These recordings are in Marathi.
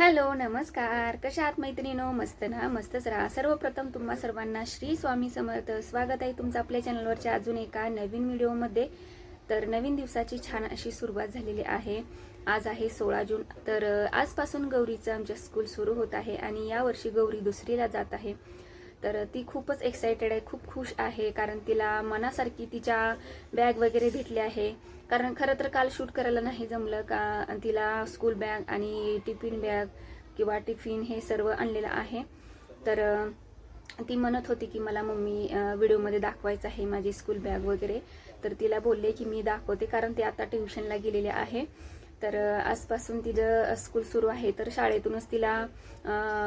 हॅलो नमस्कार. कशा आहात मैत्रिणीनो? मस्त ना? मस्तच राहा. सर्वप्रथम तुम्हा सर्वांना श्री स्वामी समर्थ. स्वागत आहे तुमचं आपल्या चॅनलवरच्या अजून एका नवीन व्हिडिओमध्ये. तर नवीन दिवसाची छान अशी सुरुवात झालेली आहे. आज आहे सोळा जून. तर आजपासून गौरीचं आमच्या स्कूल सुरू होत आहे आणि यावर्षी गौरी दुसरीला जात आहे. तर ती खूपच एक्सायटेड आहे खूप खुश आहे कारण तिला मनासारखी तिच्या बॅग वगैरे भेटली आहे. कारण खरं तर काल शूट करायला नाही जमलं का तिला स्कूल बॅग आणि टिफिन बॅग किंवा टिफिन हे सर्व आणलेलं आहे. तर ती म्हणत होती की मला मम्मी व्हिडिओमध्ये दाखवायचं आहे माझी स्कूल बॅग वगैरे. तर तिला बोलले की मी दाखवते कारण ती आता ट्युशनला गेलेली आहे. तर आजपासून तिचं स्कूल सुरू आहे. तर शाळेतूनच तिला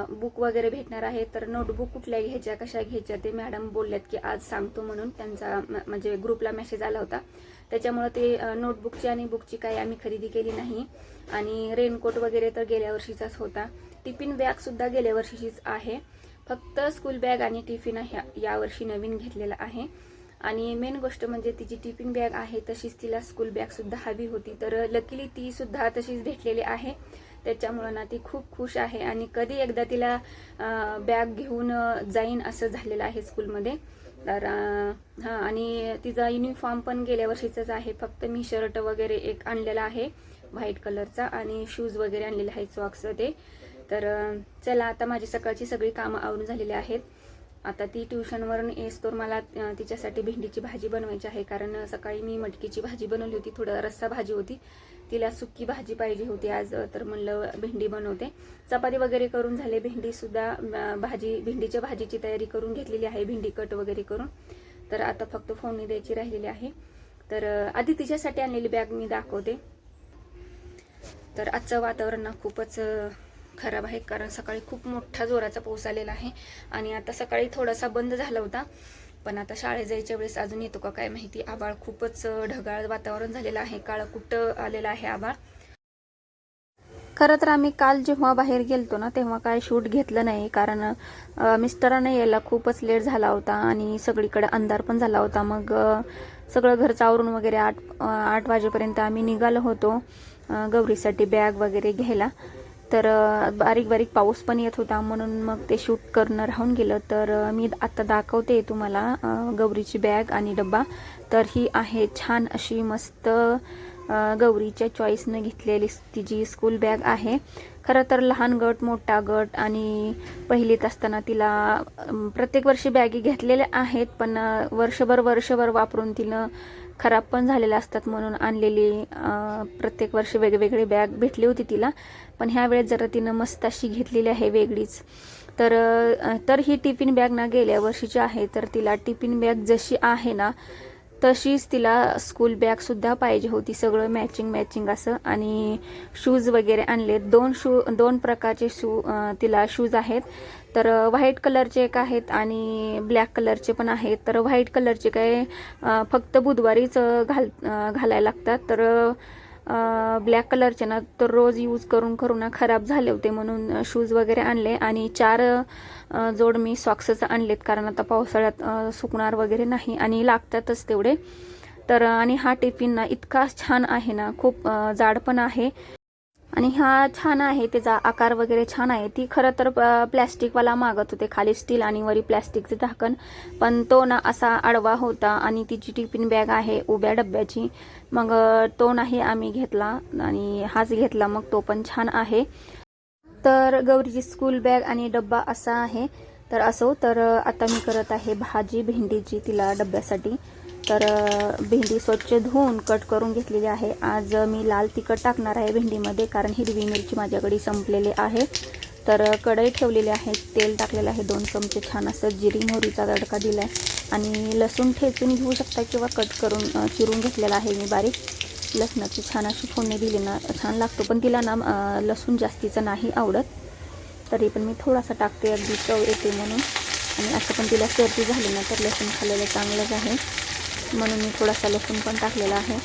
बुक वगैरे भेटणार आहे. तर नोटबुक कुठल्या घ्यायच्या कशा घ्यायच्या ते मॅडम बोलल्यात की आज सांगतो म्हणून त्यांचा म- म्हणजे ग्रुपला मेसेज आला होता. त्याच्यामुळं ते नोटबुकची आणि बुकची काही आम्ही खरेदी केली नाही. आणि रेनकोट वगैरे तर गेल्या वर्षीचाच होता. टिफिन बॅग सुद्धा गेल्या वर्षीचीच आहे. फक्त स्कूल बॅग आणि टिफिन ह्या यावर्षी नवीन घेतलेला आहे. आणि मेन गोष्ट म्हणजे तिची टिफिन बॅग आहे तशीच तिला स्कूल बॅग सुद्धा हवी होती. तर लकीली ती सुद्धा तशीच भेटलेली आहे. त्याच्यामुळं ना ती खूप खुश आहे आणि कधी एकदा तिला बॅग घेऊन जाईन असं झालेलं आहे स्कूलमध्ये तर हां आणि तिचा युनिफॉर्म पण गेल्या वर्षीचाच आहे. फक्त मी शर्ट वगैरे एक आणलेला आहे व्हाईट कलरचा आणि शूज वगैरे आणलेले आहेत सॉक्स ते तर चला आता माझी सकाळची सगळी कामं आवरून झालेली आहेत. आता ती ट्युशनवरून येस तर मला तिच्यासाठी भेंडीची भाजी बनवायची आहे. कारण सकाळी मी मटकीची भाजी बनवली होती. थोडं रस्सा भाजी होती. तिला सुकी भाजी पाहिजे होती आज तर म्हणलं भेंडी बनवते. चपाती वगैरे करून झाले. भेंडीसुद्धा भाजी भेंडीच्या भाजीची तयारी करून घेतलेली आहे. भेंडी कट वगैरे करून. तर आता फक्त फोडणी द्यायची राहिलेली आहे. तर आधी तिच्यासाठी आणलेली बॅग मी दाखवते. तर आजचं वातावरण खूपच खराब आहे कारण सकाळी खूप मोठा जोराचा पाऊस आलेला आहे. आणि आता सकाळी थोडासा बंद झाला होता. पण आता शाळेत जायच्या वेळेस अजून येतो का काय माहिती. आबाळ खूपच ढगाळ वातावरण झालेलं आहे. काळकुट कुठं आलेलं आहे आबाळ खरं तर आम्ही काल जेव्हा बाहेर गेलतो ना तेव्हा काय शूट घेतलं नाही. कारण मिस्टरांना यायला खूपच लेट झाला होता आणि सगळीकडे अंधार पण झाला होता. मग सगळं घरचं आवरून वगैरे आठ आठ वाजेपर्यंत आम्ही निघालो होतो गौरीसाठी बॅग वगैरे घ्यायला. तर बारीक बारीक पाऊस पण येत होता म्हणून मग ते शूट करणं राहून गेलं. तर मी आता दाखवते तुम्हाला गौरीची बॅग आणि डब्बा. तर ही आहे छान अशी मस्त गौरीच्या चॉईसनं घेतलेली तिची स्कूल बॅग आहे. खरं तर लहान गट मोठा गट आणि पहिलीत असताना तिला प्रत्येक वर्षी बॅगी घेतलेल्या आहेत पण वर्षभर वर्षभर वापरून तिनं खराब पण झालेल्या असतात म्हणून आणलेली प्रत्येक वर्षी वेगवेगळी बॅग भेटली होती तिला. पण ह्या वेळेस जरा तिनं मस्त अशी घेतलेली आहे वेगळीच. तर तर ही टिफिन बॅग ना गेल्या वर्षीची आहे. तर तिला टिफिन बॅग जशी आहे ना तशीच तिला स्कूल बॅग सुद्धा पाहिजे होती सगळं मॅचिंग मॅचिंग असं. आणि शूज वगैरे आणले. दोन शू दोन प्रकारचे शू तिला शूज आहेत. तर व्हाईट कलरचे एक आहेत आणि ब्लॅक कलरचे पण आहेत. तर व्हाईट कलरचे काय फक्त बुधवारीच घाल घालायला लागतात. तर ब्लॅक कलरचे ना तर रोज यूज करून करून ना खराब झाले होते म्हणून शूज वगैरे आणले. आणि चार जोड मी सॉक्सच आणलेत कारण आता पावसाळ्यात सुकणार वगैरे नाही आणि लागतातच तेवढे. तर आणि हा टिफिन ना इतका छान आहे ना खूप जाड पण आहे. आणि हा छान आहे त्याचा आकार वगैरे छान आहे. ती खरं तर प्लॅस्टिकवाला मागत होते खाली स्टील आणि वरी प्लॅस्टिकचे झाकण. पण तो ना असा आडवा होता आणि तिची टिफिन बॅग आहे उभ्या डब्याची. मग तो नाही आम्ही घेतला आणि हाच घेतला. मग तो पण छान आहे. तर गौरीची स्कूल बॅग आणि डब्बा असा आहे. तर असो तर आता मी करत आहे भाजी भेंडीची तिला डब्यासाठी. तर भेंडी स्वच्छ धुवून कट करून घेतलेली आहे. आज मी लाल तिखट टाकणार आहे भेंडीमध्ये कारण हिरवी मिरची माझ्याकडे संपलेली आहे. तर कढई ठेवलेली आहे तेल टाकलेलं आहे दोन चमचे छान असं जिरी मोहरीचा तडका दिला आहे आणि लसूण ठेचून घेऊ शकता किंवा कट करून चिरून घेतलेला आहे मी बारीक. लसणाची छान अशी फोडणी दिली ना छान लागतो. पण तिला ना लसूण जास्तीचं नाही आवडत. तरी पण मी थोडासा टाकते अगदी चव येते म्हणून. आणि असं पण तिला सर्दी झाली ना तर लसूण खाल्लेलं चांगलंच आहे. म्हणून मी थोडासा लसूण पण टाकलेला आहे.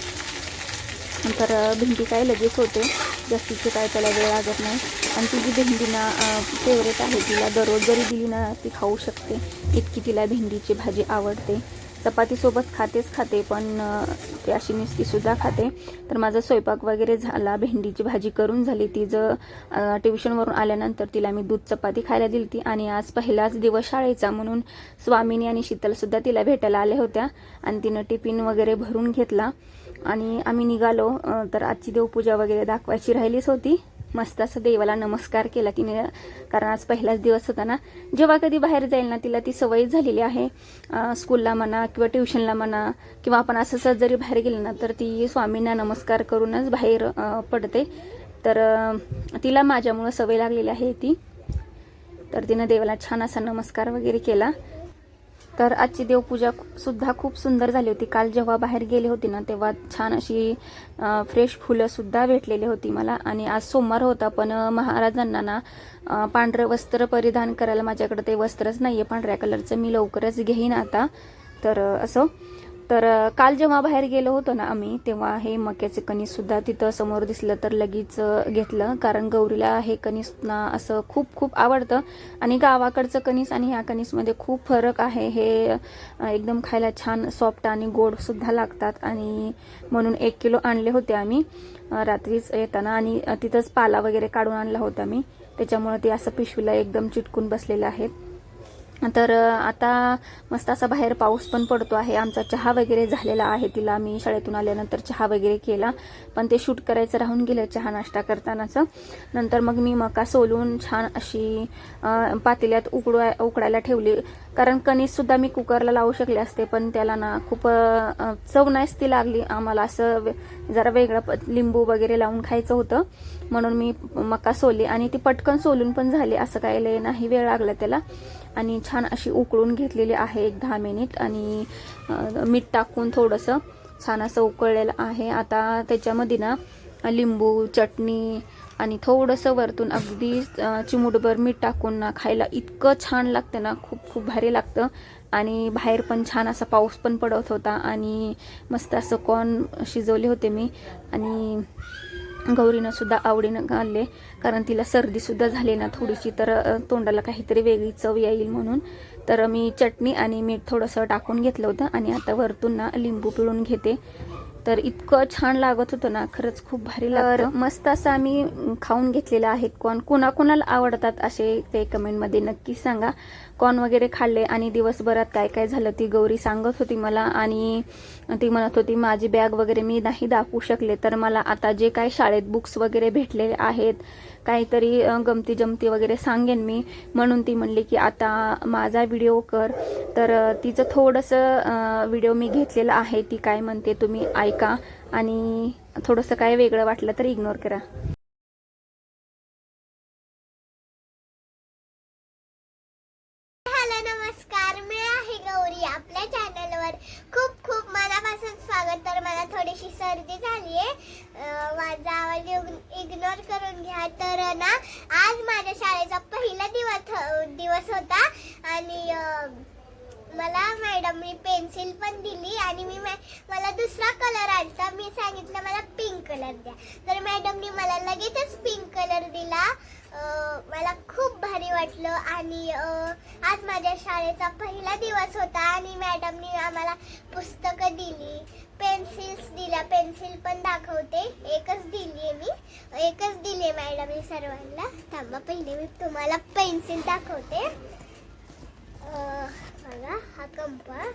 नंतर भिंडी काय लगेच होते. जास्तीचे काय त्याला वेळ लागत नाही. आणि तिची भेंडी ना फेवरेट आहे तिला दररोज जरी दिली ना ती खाऊ शकते. इतकी तिला भेंडीची भाजी आवडते. चपातीसोबत खातेच खाते पण ते ती अशी निस्तीसुद्धा खाते. तर माझा स्वयंपाक वगैरे झाला भेंडीची भाजी करून झाली. ती जर ट्युशनवरून आल्यानंतर तिला मी दूध चपाती खायला दिली ती आणि आज पहिलाच दिवस शाळेचा म्हणून स्वामिनी आणि शीतलसुद्धा तिला भेटायला आल्या होत्या. आणि तिनं टिफिन वगैरे भरून घेतला. आणि आम्ही निघालो. तर आजची देवपूजा वगैरे दाखवायची राहिलीच होती. मस्त असं देवाला नमस्कार केला तिने. कारण आज पहिलाच दिवस होता ना. जेव्हा कधी बाहेर जाईल ना तिला ती सवय झालेली आहे. स्कूलला म्हणा किंवा ट्युशनला म्हणा किंवा आपण असं सहज जरी बाहेर गेलं ना तर ती स्वामींना नमस्कार करूनच बाहेर पडते. तर तिला माझ्यामुळं सवय लागलेली आहे ती. तर तिनं देवाला छान असा नमस्कार वगैरे केला. तर आजची देवपूजा सुद्धा खूप सुंदर झाली होती. काल जेव्हा बाहेर गेले होते ना तेव्हा छान अशी फ्रेश फुलं सुद्धा भेटलेली होती मला. आणि आज सोमवार होता पण महाराजांना ना पांढरं वस्त्र परिधान करायला माझ्याकडे ते वस्त्रच नाही आहे पांढऱ्या कलरचं. मी लवकरच घेईन आता. तर असं. तर काल जेव्हा बाहेर गेलो होतो ना आम्ही तेव्हा हे मक्याचे कणीस सुद्धा तिथं समोर दिसलं तर लगेच घेतलं. कारण गौरीला हे कणीस ना असं खूप खूप आवडतं. आणि गावाकडचं कणीस आणि ह्या कणीसमध्ये खूप फरक आहे. हे एकदम खायला छान सॉफ्ट आणि गोड सुद्धा लागतात. आणि म्हणून एक किलो आणले होते आम्ही रात्रीच येताना. आणि तिथंच पाला वगैरे काढून आणला होता मी त्याच्यामुळे ते असं पिशवीला एकदम चिटकून बसलेलं आहेत. तर आता मस्त असा बाहेर पाऊस पण पडतो आहे. आमचा चहा वगैरे झालेला आहे तिला. मी शाळेतून आल्यानंतर चहा वगैरे केला. पण ते शूट करायचं राहून गेलं चहा नाश्ता करतानाचं. नंतर मग मी मका सोलून छान अशी पातेल्यात उकडवाय उकडायला ठेवली. कारण कणीससुद्धा मी कुकरला लावू शकले असते पण त्याला ना खूप चव नाहीच ती लागली. आम्हाला असं वे- जरा वेगळं प- लिंबू वगैरे लावून खायचं होतं. म्हणून मी मका सोले आणि ती पटकन सोलून पण झाली असं काय लय नाही वेळ लागला त्याला. आणि छान अशी उकळून घेतलेली आहे एक दहा मिनिट आणि मीठ टाकून थोडंसं छान असं उकळलेलं आहे. आता त्याच्यामध्ये ना लिंबू चटणी आणि थोडंसं वरतून अगदी चिमुटभर चिमूटभर मीठ टाकून ना खायला इतकं छान लागतं ना खूप खूप भारी लागतं. आणि बाहेर पण छान असा पाऊस पण पडत होता आणि मस्त असं कॉर्न शिजवले होते मी. आणि गौरीनं सुद्धा आवडीनं घालले कारण तिला सर्दी सुद्धा झाली ना थोडीशी तर तोंडाला काहीतरी वेगळी चव येईल म्हणून. तर मी चटणी आणि मीठ थोडंसं टाकून घेतलं होतं आणि आता वरतून ना लिंबू पिळून घेते. तर इतकं छान लागत होतं ना खरंच खूप भारी लागतं. मस्त असं आम्ही खाऊन घेतलेलं आहे कॉर्न कोणाकोणाला आवडतात असे ते कमेंटमध्ये नक्की सांगा. कॉर्न वगैरे खाल्ले आणि दिवसभरात काय काय झालं ती गौरी सांगत होती मला आणि ती म्हणत होती माझी बॅग वगैरे मी नाही दाखवू शकले तर मला आता जे काय शाळेत बुक्स वगैरे भेटलेले आहेत काहीतरी गमती जमती वगैरे सांगेन मी. म्हणून ती म्हणली की आता माझा व्हिडिओ कर. तर तिचं थोडंसं व्हिडिओ मी घेतलेला आहे. ती काय म्हणते तुम्ही ऐका आणि थोडंसं काय वेगळं वाटलं तर इग्नोर करा. हॅलो नमस्कार. मी आहे गौरी. आपल्या चॅनलवर खूप मनापासून स्वागत. तर मला थोडीशी सर्दी झाली आहे माझा आवाज इग्नोर करून घ्या. तर ना आज माझ्या शाळेचा पहिला दिवस दिवस होता. आणि मला मॅडमनी पेन्सिल पण दिली. आणि मी मला दुसरा कलर आणता मी सांगितलं मला कलर द्या. तर मॅडमनी मला लगेचच पिंक कलर दिला. मला खूप भारी वाटलं आणि आज माझ्या शाळेचा पहिला दिवस होता आणि मॅडमनी आम्हाला पुस्तकं दिली. पेन्सिल्स दिल्या. पेन्सिल पण दाखवते. एकच दिली आहे मी. एकच दिली आहे मॅडमनी सर्वांना. थांबा पहिले मी तुम्हाला पेन्सिल दाखवते. बघा हा कंपास.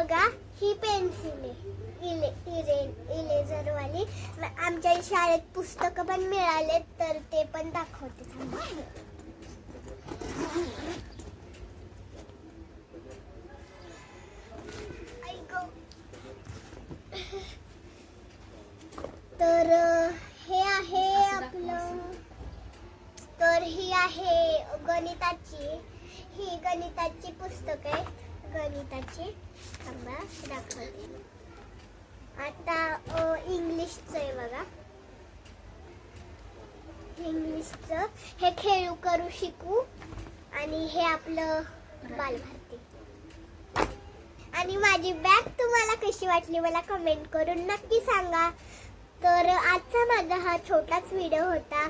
बघा ही पेन्सिल आहे. इले इरे इलेझरवाली. म- आमच्या शाळेत पुस्तकं पण मिळाले तर ते पण दाखवते. तर हे आहे आपलं. तर ही आहे गणिताची. ही गणिताची पुस्तक आहे गणिताचे थांबा दाखवते. आता इंग्लिशचं आहे बघा. इंग्लिशचं. हे खेळू करू शिकू आणि हे आपलं बालभारती. आणि माझी बॅग तुम्हाला कशी वाटली मला कमेंट करून नक्की सांगा. तर आजचा माझा हा छोटाच व्हिडिओ होता.